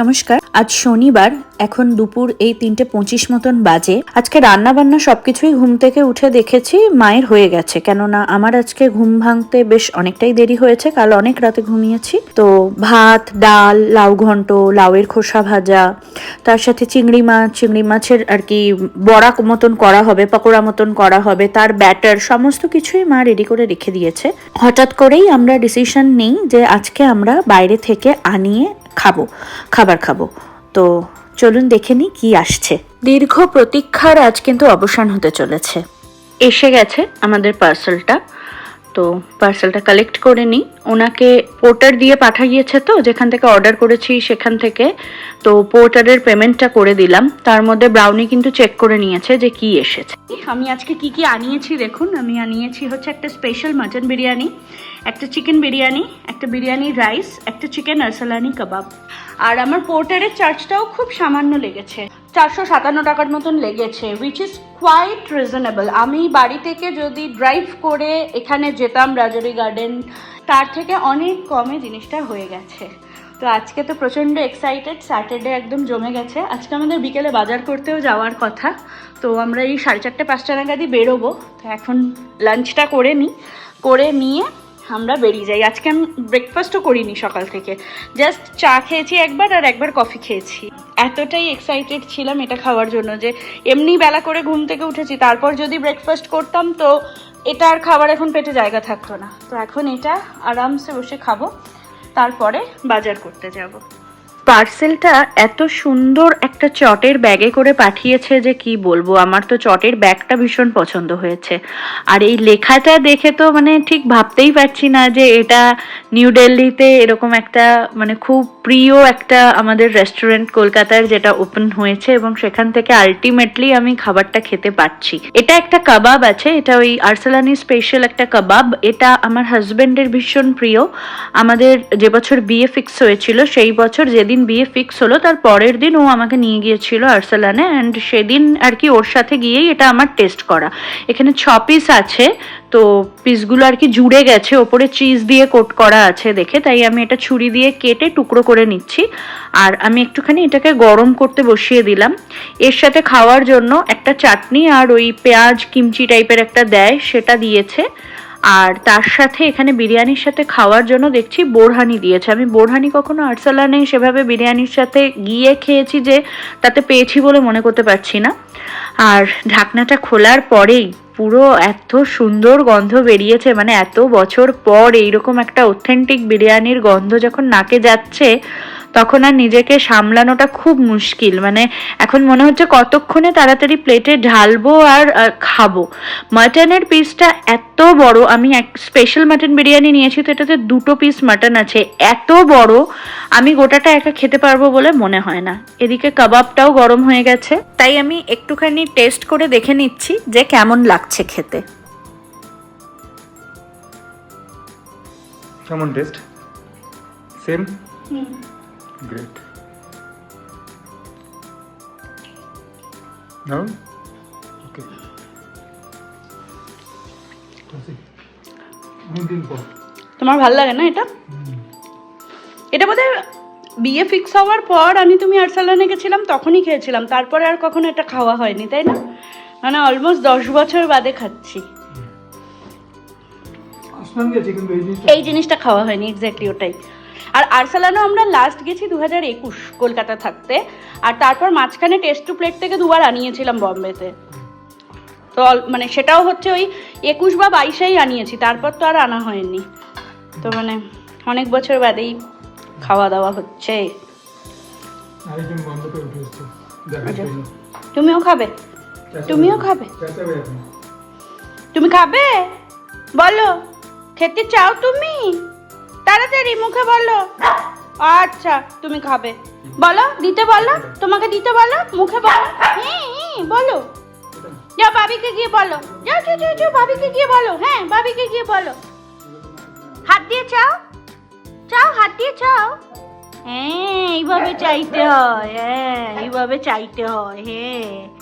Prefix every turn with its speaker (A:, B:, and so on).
A: নমস্কার, আজ শনিবার, এখন দুপুর এই তিনটে পঁচিশ মতন বাজে। আজকে রান্না বান্না সবকিছুই ঘুম থেকে উঠে দেখেছি, মায়ের হয়ে গেছে। কেননা আমার আজকে ঘুম ভাঙতে বেশ অনেকটাই দেরি হয়েছে, কাল অনেক রাতে ঘুমিয়েছি। তো ভাত, ডাল, লাউ ঘন্ট, লাউয়ের খোসা ভাজা, তার সাথে চিংড়ি মাছ, চিংড়ি মাছের আর কি বড়া মতন করা হবে, পকোড়া মতন করা হবে, তার ব্যাটার, সমস্ত কিছুই মা রেডি করে রেখে দিয়েছে। হঠাৎ করেই আমরা ডিসিশন নিই যে আজকে আমরা বাইরে থেকে আনিয়ে খাবার খাব। তো চলুন দেখে নিই কি আসছে। দীর্ঘ প্রতীক্ষার আজ কিন্তু অবসান হতে চলেছে। এসে গেছে আমাদের পার্সেলটা তো পার্সেলটা কালেক্ট করে নিই। ওনাকে পোর্টার দিয়ে পাঠাইয়েছে তো, যেখান থেকে অর্ডার করেছি সেখান থেকে। তো পোর্টারের পেমেন্টটা করে দিলাম। তার মধ্যে ব্রাউনি কিন্তু চেক করে নিয়েছে যে কি এসেছে। আমি আজকে কি কি আনিয়েছি দেখুন, আমি আনিয়েছি হচ্ছে একটা স্পেশাল মাটন বিরিয়ানি, একটা চিকেন বিরিয়ানি, একটা বিরিয়ানি রাইস একটা চিকেন আরসালানি কাবাব আর আমার পোর্টারের চার্জটাও খুব সামান্য লেগেছে। চারশো সাতান্ন টাকার মতন লেগেছে উইচ ইজ কোয়াইট রিজনেবল আমি বাড়ি থেকে যদি ড্রাইভ করে এখানে যেতাম রাজারি গার্ডেন তার থেকে অনেক কমে জিনিসটা হয়ে গেছে। তো আজকে তো প্রচণ্ড এক্সাইটেড স্যাটারডে একদম জমে গেছে। আজকে আমাদের বিকেলে বাজার করতেও যাওয়ার কথা। তো আমরা এই সাড়ে চারটে, পাঁচটা নাগাদই বেরোবো। তো এখন লাঞ্চটা করে নিই করে নিয়ে আমরা বেরিয়ে যাই। আজকে আমি ব্রেকফাস্টও করিনি সকাল থেকে। জাস্ট চা খেয়েছি একবার আর একবার কফি খেয়েছি। এতটাই এক্সাইটেড ছিলাম এটা খাওয়ার জন্য যে এমনি বেলা করে ঘুম থেকে উঠেছি, তারপর যদি ব্রেকফাস্ট করতাম তো এটা আর খাবার এখন পেটে জায়গা থাকতো না। তো এখন এটা আরামসে বসে খাব, তারপরে বাজার করতে যাব। পার্সেলটা এত সুন্দর একটা চটের ব্যাগে করে পাঠিয়েছে যে কি বলব? আমার তো চটের ব্যাগটা ভীষণ পছন্দ হয়েছে। আর এই লেখাটা দেখে তো মানে ঠিক ভাবতেই পারছি না যে এটা নিউ দিল্লিতে এরকম একটা মানে খুব প্রিয় একটা আমাদের রেস্টুরেন্ট কলকাতার যেটা ওপেন হয়েছে এবং সেখান থেকে আলটিমেটলি আমি খাবারটা খেতে পারছি। এটা একটা কাবাব আছে, এটা ওই আরসালানি স্পেশাল একটা কাবাব। এটা আমার হাজবেন্ডের ভীষণ প্রিয়। আমাদের যে বছর বিয়ে ফিক্স হয়েছিল, সেই বছর যেদিন বিয়ে ফিক্স হলো, তার পরের দিন ও আমাকে নিয়ে গিয়েছিল আরসালানে অ্যান্ড সেদিন আর কি ওর সাথে গিয়েই এটা আমার টেস্ট করা। এখানে ছ পিস আছে, তো পিসগুলো আর কি জুড়ে গেছে, ওপরে চিজ দিয়ে কোট করা আছে দেখে, তাই আমি এটা ছুরি দিয়ে কেটে টুকরো করে নিচ্ছি। আর আমি একটুখানি এটাকে গরম করতে বসিয়ে দিলাম। এর সাথে খাওয়ার জন্য একটা চাটনি আর ওই পেঁয়াজ, কিমচি টাইপের একটা দেয়, সেটা দিয়েছে। আর তার সাথে এখানে বিরিয়ানির সাথে খাওয়ার জন্য দেখছি বোরহানি দিয়েছে। আমি বোরহানি কখনো আরসালানে সেভাবে বিরিয়ানির সাথে গিয়ে খেয়েছি যে তাতে পেয়েছি বলে মনে করতে পারছি না। আর ঢাকনাটা খোলার পরেই পুরো এত সুন্দর গন্ধ বেরিয়েছে মানে এত বছর পর এইরকম একটা অথেন্টিক বিরিয়ানির গন্ধ যখন নাকে যাচ্ছে তখন আর নিজেকে সামলানোটা খুব মুশকিল। মানে এখন মনে হচ্ছে কতক্ষণে তাড়াতাড়ি প্লেটে ঢালবো আর খাব। মাটনের পিসটা এত বড় আমি এক স্পেশাল মাটন বিরিয়ানি নিয়েছি তো এটাতে দুটো পিস মাটন আছে। এত বড় আমি গোটাটা একা খেতে পারব বলে মনে হয় না। এদিকে কাবাবটাও গরম হয়ে গেছে। তাই আমি একটুখানি টেস্ট করে দেখে নিচ্ছি যে কেমন লাগছে খেতে।
B: কেমন taste same great now okay
C: তোমার ভালো লাগে না এটা? এটা বোধহয় বিয়ে ফিক্স হওয়ার পর আমি তুমি আরসালানে গেছিলাম তখনই খেয়েছিলাম। তারপরে আর কখনো এটা খাওয়া হয়নি তাই না? মানে অলমোস্ট দশ বছর বাদে খাচ্ছি।
B: এই জিনিসটা
C: খাওয়া হয়নি এক্স্যাক্টলি ওটাই। আর আরসালানো আমরা লাস্ট গেছি দু হাজার একুশ কলকাতা থাকতে। আর তারপর মাঝখানে টেস্ট টু প্লেট থেকে দুবার আনিয়েছিলাম বম্বেতে। তো মানে সেটাও হচ্ছে ওই একুশ বা বাইশেই আনিয়েছি তারপর তো আর আনা হয়নি। তো মানে অনেক বছর বাদেই খাওয়া দাওয়া হচ্ছে আচ্ছা। তুমিও খাবে? তুমিও খাবে? তুমি খাবে? বলো খেতে চাও তুমি? তাড়াতাড়ি মুখে বলো। আচ্ছা তুমি খাবে। বলো দিতে বলো তোমাকে দিতে বলো মুখে বলো। হ্যাঁ হ্যাঁ, বলো। যাও ভাবিকে গিয়ে বলো। যাও যাও যাও ভাবিকে গিয়ে বলো। হ্যাঁ ভাবিকে গিয়ে বলো। হাত দিয়ে চাও। চাও হাত দিয়ে চাও। হ্যাঁ এইভাবে চাইতে হয়। হ্যাঁ এইভাবে চাইতে হয়। হ্যাঁ।